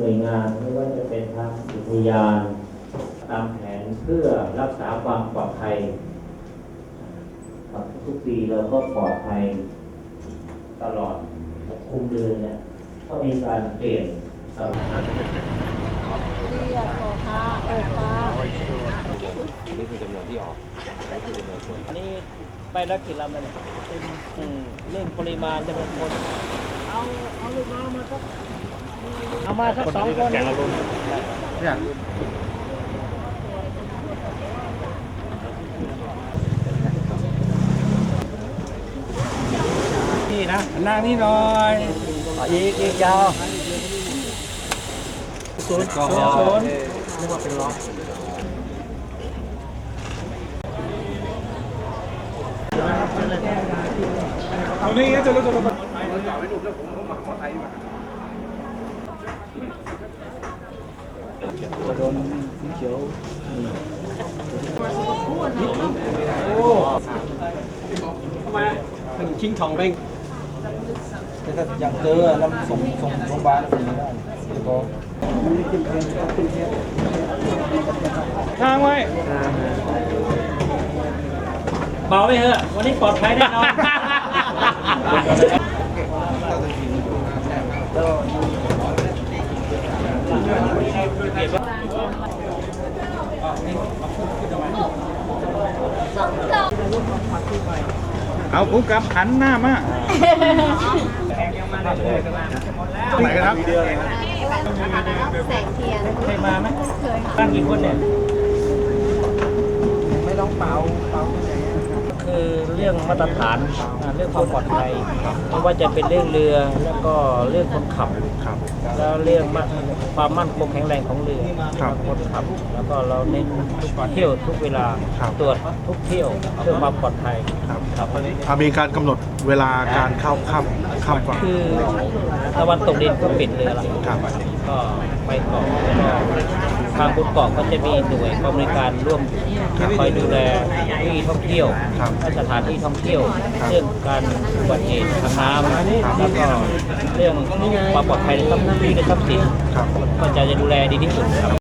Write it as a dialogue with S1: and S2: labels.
S1: หน่วยงานไม่ว่าจะเป็นทางอุทยานตามแผนเพื่อรักษาความปลอดภัยครับทุกปีเราก็ปลอดภัยตลอดคุมเดือนเนี่ยก็มีการเปลี่ยนตลอด
S2: เรียกโอคาโอคา
S3: นี่คือจำนวนที่ออกนี่คือจำนวนคน
S4: อันนี้ไปแล้วกี่ลำแล้วเนี่ยเป็นอืมเรื่องปริมาณจำนวนคน เอาเอาลูกน้องมาสัก เอามาสักสองคนเนี่ย
S3: นี่นะหน้านี่หน่อย
S4: อีกอีกยาว
S3: ศูนย์ศูนย์ศูนย์นึกว่าเป็นล็อกตรงนี้จะรู้จะรู้
S4: โดนสีเขียว
S3: เป็นชิงทองเบ้ง
S4: แต่ถ้าอยากเจอแล้วส่งส่งโรงพยาบาลส่งไม่ได้เดี๋ยวก็
S3: ทางไว้
S4: เบาไปเถอะวันนี้ปลอดภัยแน่นอน
S3: เอาผู้กับหันหน้ามาไหนครับ
S2: แสงเทียน
S4: เคยมาไหม
S2: เคยค่ะ
S4: บ้านกี่คนเนี่ย
S3: ไม่ต้องเป่าเป่า
S4: คือเรื่องมาตรฐานอ่าเรื่องความปลอดภัยไม่ว่าจะเป็นเรื่องเรือแล้วก็เรื่องคนขับ
S3: ครับ
S4: แล้วเรื่องมั่นความมั่นคงแข็งแรงของเรือ
S3: ครับ
S4: คนขับ แล้วก็เราเน้นทุกเที่ยวทุกเวลา
S3: ครับ
S4: ตรวจทุกเที่ยวเพื่อความปลอดภัย
S3: ครับ
S4: ครับ
S5: อะมีการกำหนดเวลาการเข้าค่ำค่ำกว่า
S4: คือตะวันตกดินก็ปิดเรือละ
S5: ครับ
S4: ก็ไปเกาะแล้วก็ ทางบนเกาะก็จะมีหน่วยกองบริการร่วมคอยดูแลที่ท่องเที่ยว
S5: ครับ
S4: และสถานที่ท่องเที่ยว เรื่องการอุบัติเหตุทางน้ำแล้วก็เรื่องความปลอดภัยในทรัพย์ในทรัพย์สิน
S5: ครับ
S4: ก็จะดูแลดีที่สุดครับ